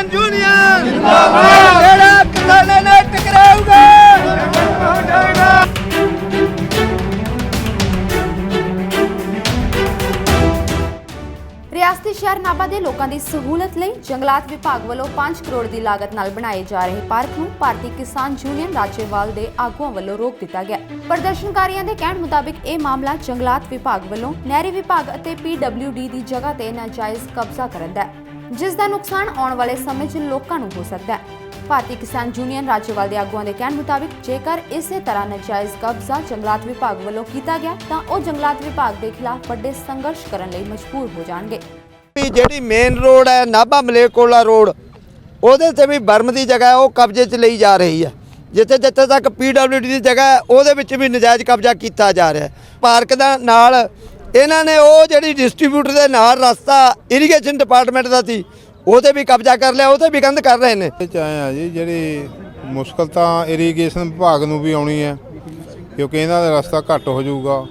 ਕਿਸਾਨ ਯੂਨੀਅਨ ਜਿੰਦਾਬਾਦ ਜਿਹੜਾ ਕਿਸਾਨਾਂ ਨਾਲ ਟਕਰਾਊਗਾ। ਰਿਆਸਤੀ ਸ਼ਹਿਰ ਨਾਭਾ ਦੇ ਲੋਕਾਂ ਦੀ ਸਹੂਲਤ ਲਈ ਜੰਗਲਾਤ ਵਿਭਾਗ ਵੱਲੋਂ 5 ਕਰੋੜ ਦੀ ਲਾਗਤ ਨਾਲ ਬਣਾਏ ਜਾ ਰਹੇ ਪਾਰਕ ਨੂੰ ਭਾਰਤੀ ਕਿਸਾਨ ਯੂਨੀਅਨ ਰਾਜੇਵਾਲ ਦੇ ਆਗੂਆਂ ਵੱਲੋਂ ਰੋਕ ਦਿੱਤਾ ਗਿਆ। ਪ੍ਰਦਰਸ਼ਨਕਾਰੀਆਂ ਦੇ ਕਹਿਣ ਮੁਤਾਬਿਕ, ਇਹ ਮਾਮਲਾ ਜੰਗਲਾਤ ਵਿਭਾਗ ਵੱਲੋਂ ਨਹਿਰੀ ਵਿਭਾਗ ਅਤੇ PWD ਦੀ ਜਗ੍ਹਾ ਤੇ ਨਾਜਾਇਜ਼ ਕਬਜ਼ਾ ਕਰਨ ਦਾ ਹੈ। ਜਿਸ ਦਾ ਨੁਕਸਾਨ ਆਉਣ ਵਾਲੇ ਸਮੇਂ 'ਚ ਲੋਕਾਂ ਨੂੰ ਹੋ ਸਕਦਾ ਹੈ। ਭਾਰਤੀ ਕਿਸਾਨ ਯੂਨੀਅਨ ਰਾਜੇਵਾਲ ਦੇ ਆਗੂਆਂ ਦੇ ਕਹਿਣ ਮੁਤਾਬਿਕ, ਜੇਕਰ ਇਸੇ ਤਰ੍ਹਾਂ ਨਾਜਾਇਜ਼ ਕਬਜ਼ਾ ਜੰਗਲਾਤ ਵਿਭਾਗ ਵੱਲੋਂ ਕੀਤਾ ਗਿਆ, ਤਾਂ ਉਹ ਜੰਗਲਾਤ ਵਿਭਾਗ ਦੇ ਖਿਲਾਫ ਵੱਡੇ ਸੰਘਰਸ਼ ਕਰਨ ਲਈ ਮਜਬੂਰ ਹੋ ਜਾਣਗੇ। ਜਿਹੜੀ ਮੇਨ ਰੋਡ ਹੈ, ਨਾਭਾ ਮਲੇਕੋਲਾ ਰੋਡ ਉਹਦੇ ਤੇ ਵੀ ਬਰਮ ਦੀ ਜਗ੍ਹਾ ਹੈ, ਉਹ ਕਬਜ਼ੇ 'ਚ ਲਈ ਜਾ ਰਹੀ ਹੈ। ਜਿੱਥੇ ਜਿੱਥੇ ਤੱਕ ਪੀਡਬਲਯੂਡੀ ਦੀ ਜਗ੍ਹਾ ਉਹਦੇ ਵਿੱਚ ਵੀ ਨਜਾਇਜ਼ ਕਬਜ਼ਾ ਕੀਤਾ ਜਾ ਰਿਹਾ ਹੈ। ਪਾਰਕ ਦਾ ਨਾਲ ਇਹਨਾਂ ਨੇ ਉਹ ਜਿਹੜੀ ਡਿਸਟ੍ਰੀਬਿਊਟਰ ਦੇ ਨਾਲ ਰਸਤਾ ਇਰੀਗੇਸ਼ਨ ਡਿਪਾਰਟਮੈਂਟ ਦਾ ਸੀ, ਉਹਦੇ ਵੀ ਕਬਜ਼ਾ ਕਰ ਲਿਆ, ਉਹਦੇ ਵੀ ਗੰਦ ਕਰ ਰਹੇ ਨੇ। ਇਹ ਚ ਆਏ ਆ ਜੀ, ਜਿਹੜੀ ਮੁਸ਼ਕਲ ਤਾਂ ਇਰੀਗੇਸ਼ਨ ਵਿਭਾਗ ਨੂੰ ਵੀ ਆਉਣੀ ਹੈ, ਕਿਉਂਕਿ ਇਹਨਾਂ ਦਾ ਰਸਤਾ ਘੱਟ ਹੋ ਜਾਊਗਾ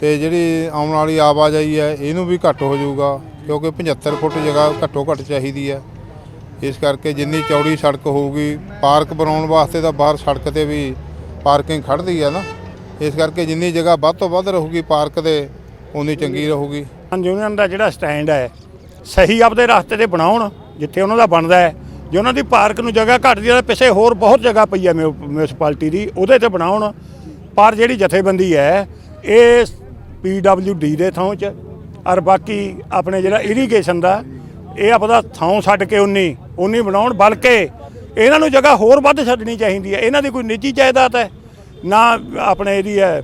ਤੇ ਜਿਹੜੀ ਆਉਣ ਵਾਲੀ ਆਵਾਜਾਈ ਹੈ, ਇਹਨੂੰ ਵੀ ਘੱਟ ਹੋ ਜਾਊਗਾ, ਕਿਉਂਕਿ 75 ਫੁੱਟ ਜਗ੍ਹਾ ਘੱਟੋ ਘੱਟ ਚਾਹੀਦੀ ਹੈ। ਇਸ ਕਰਕੇ ਜਿੰਨੀ ਚੌੜੀ ਸੜਕ ਹੋਊਗੀ, ਪਾਰਕ ਬਣਾਉਣ ਵਾਸਤੇ ਤਾਂ ਬਾਹਰ ਸੜਕ ਤੇ ਵੀ ਪਾਰਕਿੰਗ ਖੜਦੀ ਹੈ ਨਾ। ਇਸ ਕਰਕੇ ਜਿੰਨੀ ਜਗ੍ਹਾ ਵੱਧ ਤੋਂ ਵੱਧ ਰਹੂਗੀ ਪਾਰਕ ਦੇ ਉਨੀ ਚੰਗੀ ਰਹੂਗੀ। ਯੂਨੀਅਨ ਦਾ ਜਿਹੜਾ ਸਟੈਂਡ ਹੈ, ਸਹੀ ਆਪਦੇ ਰਸਤੇ ਤੇ ਬਣਾਉਣ, ਜਿੱਥੇ ਉਹਨਾਂ ਦਾ ਬਣਦਾ ਹੈ। ਜੇ ਉਹਨਾਂ ਦੀ ਪਾਰਕ ਨੂੰ ਜਗ੍ਹਾ ਘੱਟਦੀ ਹੈ, ਤਾਂ ਪਿੱਛੇ ਹੋਰ ਬਹੁਤ ਜਗ੍ਹਾ ਪਈ ਹੈ ਮਿਊਨਿਸਪੈਲਿਟੀ ਦੀ, ਉਹਦੇ ਤੇ ਬਣਾਉਣ। ਪਰ ਜਿਹੜੀ ਜਥੇਬੰਦੀ ਹੈ, ਇਹ ਡੀ ਦੇ ਥਾਂ 'ਚ, ਔਰ ਬਾਕੀ ਆਪਣੇ ਜਿਹੜਾ ਇਰੀਗੇਸ਼ਨ ਦਾ, ਇਹ ਆਪਦਾ ਥਾਂ ਛੱਡ ਕੇ ਉਨੀ ਉਨੀ ਬਣਾਉਣ, ਬਲਕਿ ਇਹਨਾਂ ਨੂੰ ਜਗ੍ਹਾ ਹੋਰ ਵੱਧ ਛੱਡਣੀ ਚਾਹੀਦੀ ਹੈ। ਇਹਨਾਂ ਦੀ ਕੋਈ ਨਿੱਜੀ ਜਾਇਦਾਦ ਹੈ, ਨਾ ਆਪਣੇ ਇਹਦੀ ਹੈ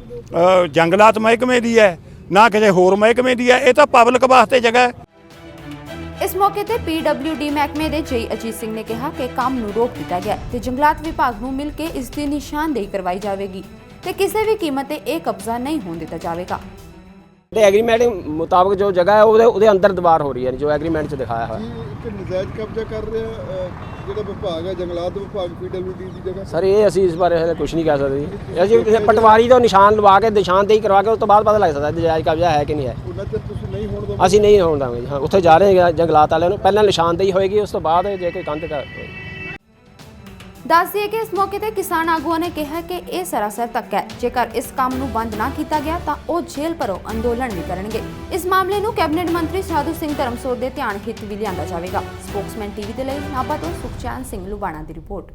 ਜੰਗਲਾਤ ਮਹਿਕਮੇ ਦੀ ਹੈ ਨਾ ਕਿਸੇ ਹੋਰ ਮਹਿਕਮੇ ਦੀ ਹੈ, ਇਹ ਤਾਂ ਪਬਲਿਕ ਵਾਸਤੇ ਜਗ੍ਹਾ ਹੈ। ਇਸ ਮੌਕੇ ਤੇ PWD ਮਹਿਕਮੇ ਦੇ ਜਈ ਅਜੀਤ ਸਿੰਘ ਨੇ ਕਿਹਾ ਕਿ ਕੰਮ ਨੂੰ ਰੋਕ ਦਿੱਤਾ ਗਿਆ ਤੇ ਜੰਗਲਾਤ ਵਿਭਾਗ ਨੂੰ ਮਿਲ ਕੇ ਇਸ ਦੀ ਨਿਸ਼ਾਨਦੇਹੀ ਕਰਵਾਈ ਜਾਵੇਗੀ ਤੇ ਕਿਸੇ ਵੀ ਕੀਮਤ ਤੇ ਇਹ ਕਬਜ਼ਾ ਨਹੀਂ ਹੋਣ ਦਿੱਤਾ ਜਾਵੇਗਾ। ਤੇ ਐਗਰੀਮੈਂਟ ਮੁਤਾਬਕ ਜੋ ਜਗ੍ਹਾ ਹੈ ਉਹਦੇ ਉਹਦੇ ਅੰਦਰ ਦੀਵਾਰ ਹੋ ਰਹੀ ਹੈ ਜੋ ਐਗਰੀਮੈਂਟ 'ਚ ਦਿਖਾਇਆ ਹੋਇਆ। ਇੱਕ ਨਜਾਇਜ਼ ਕਬਜ਼ਾ ਕਰ ਰਿਹਾ ਜਿਹੜਾ ਵਿਭਾਗ ਹੈ ਜੰਗਲਾਤ ਵਿਭਾਗ ਪੀਡਬਲਯੂਡੀ ਦੀ ਜਗ੍ਹਾ? ਸਰ ਇਹ ਅਸੀਂ ਇਸ ਬਾਰੇ ਹਲੇ ਕੁਝ ਨਹੀਂ ਕਹਿ ਸਕਦੇ ਜੀ। ਅਸੀਂ ਕਿਸੇ ਪਟਵਾਰੀ ਤੋਂ ਨਿਸ਼ਾਨ ਲਵਾ ਕੇ ਨਿਸ਼ਾਨਦੇਹੀ ਕਰਵਾ ਕੇ ਉਸ ਤੋਂ ਬਾਅਦ ਪਤਾ ਲੱਗ ਸਕਦਾ ਹੈ ਜਾਇਜ਼ ਕਬਜ਼ਾ ਹੈ ਕਿ ਨਹੀਂ ਹੈ। ਉਹਨਾਂ ਚਿਰ ਤੁਸੀਂ ਨਹੀਂ ਹੋਣ ਦੋ ਅਸੀਂ ਨਹੀਂ ਹੋਣ ਦੇਵਾਂਗੇ ਜੀ। ਹਾਂ ਉੱਥੇ ਜਾ ਰਹੇ ਹਾਂ ਜੰਗਲਾਤ ਵਾਲਿਆਂ ਨੂੰ। ਪਹਿਲਾਂ ਨਿਸ਼ਾਨਦੇਹੀ ਹੋਏਗੀ ਉਸ ਤੋਂ ਬਾਅਦ ਜੇ ਕੋਈ ਕੰਧ ਕਰ ਦੱਸ ਦਈਏ ਕਿ ਇਸ ਮੌਕੇ ਤੇ ਕਿਸਾਨ ਆਗੂਆਂ ਨੇ ਕਿਹਾ ਕਿ ਇਹ ਸਰਾਸਰ ਧੱਕਾ ਹੈ। ਜੇਕਰ ਇਸ ਕੰਮ ਨੂੰ ਬੰਦ ਨਾ ਕੀਤਾ ਗਿਆ, ਤਾਂ ਉਹ ਜੇਲ੍ਹ ਭਰੋ ਅੰਦੋਲਨ ਵੀ ਕਰਨਗੇ। ਇਸ ਮਾਮਲੇ ਨੂੰ ਕੈਬਨਿਟ ਮੰਤਰੀ ਸਾਧੂ ਸਿੰਘ ਧਰਮਸੋਤ ਦੇ ਧਿਆਨ ਹਿੱਤ ਵੀ ਲਿਆਂਦਾ ਜਾਵੇਗਾ। ਸਪੋਕਸਮੈਨ ਟੀਵੀ ਦੇ ਲਈ ਨਾਭਾ ਤੋਂ ਸੁਖਚੈਨ ਸਿੰਘ ਲੁਬਾਣਾ ਦੀ ਰਿਪੋਰਟ।